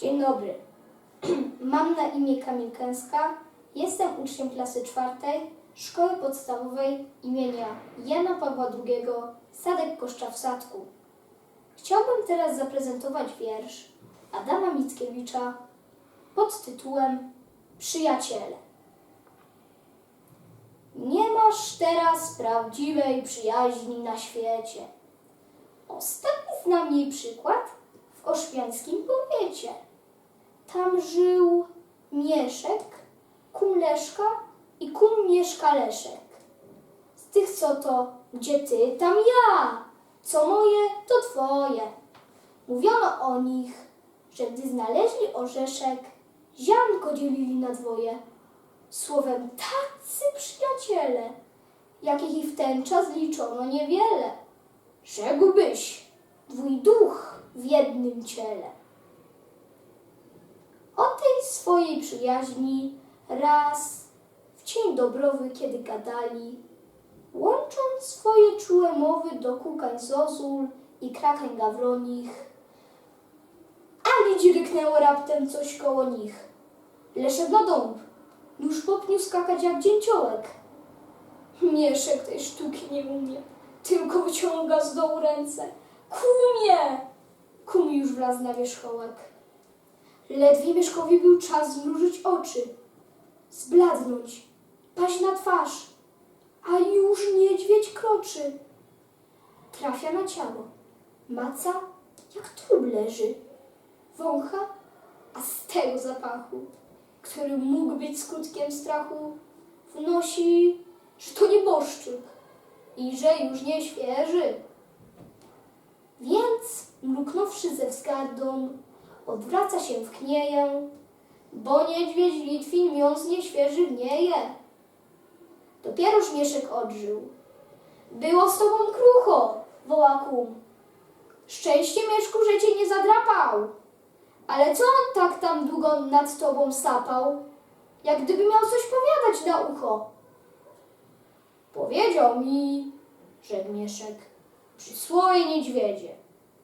Dzień dobry. Mam na imię Kamil Kęska. Jestem uczniem klasy czwartej Szkoły Podstawowej imienia Jana Pawła II Sadek Koszcza w Sadku. Chciałbym teraz zaprezentować wiersz Adama Mickiewicza pod tytułem Przyjaciele. Nie masz teraz prawdziwej przyjaźni na świecie. Ostatni znam jej przykład w oszwiańskim powiecie. Tam żył Mieszek, kum Leszka i kum Mieszka Leszek. Z tych co to, gdzie ty, tam ja, co moje, to twoje. Mówiono o nich, że gdy znaleźli orzeszek, ziarnko dzielili na dwoje. Słowem tacy przyjaciele, jakich i w ten czas liczono niewiele. Rzekłbyś, dwój duch w jednym ciele. Swojej przyjaźni raz w cień dobrowy, kiedy gadali, łącząc swoje czułe mowy do kukań zozul i krakań gawronich, a widzi ryknęło raptem coś koło nich. Leszek na dąb, już popnił skakać jak dzięciołek. Mieszek tej sztuki nie umie, tylko wyciąga z dołu ręce. Kumie! Kum już wlazł na wierzchołek. Ledwie Mieszkowi był czas zmrużyć oczy, zbladnąć, paść na twarz, a już niedźwiedź kroczy. Trafia na ciało, maca jak trup leży, wącha, a z tego zapachu, który mógł być skutkiem strachu, wnosi, że to nieboszczyk i że już nie świeży. Więc, mruknąwszy ze wzgardą, odwraca się w knieję, bo niedźwiedź Litwin miąs nieświeży gnieje. Dopieroż Mieszek odżył. Było z tobą krucho, woła kum. Szczęście Mieszku, że cię nie zadrapał. Ale co on tak tam długo nad tobą sapał, jak gdyby miał coś powiadać na ucho? Powiedział mi, rzekł Mieszek, przysłowie niedźwiedzie,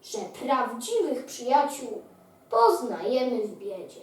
że prawdziwych przyjaciół poznajemy w biedzie.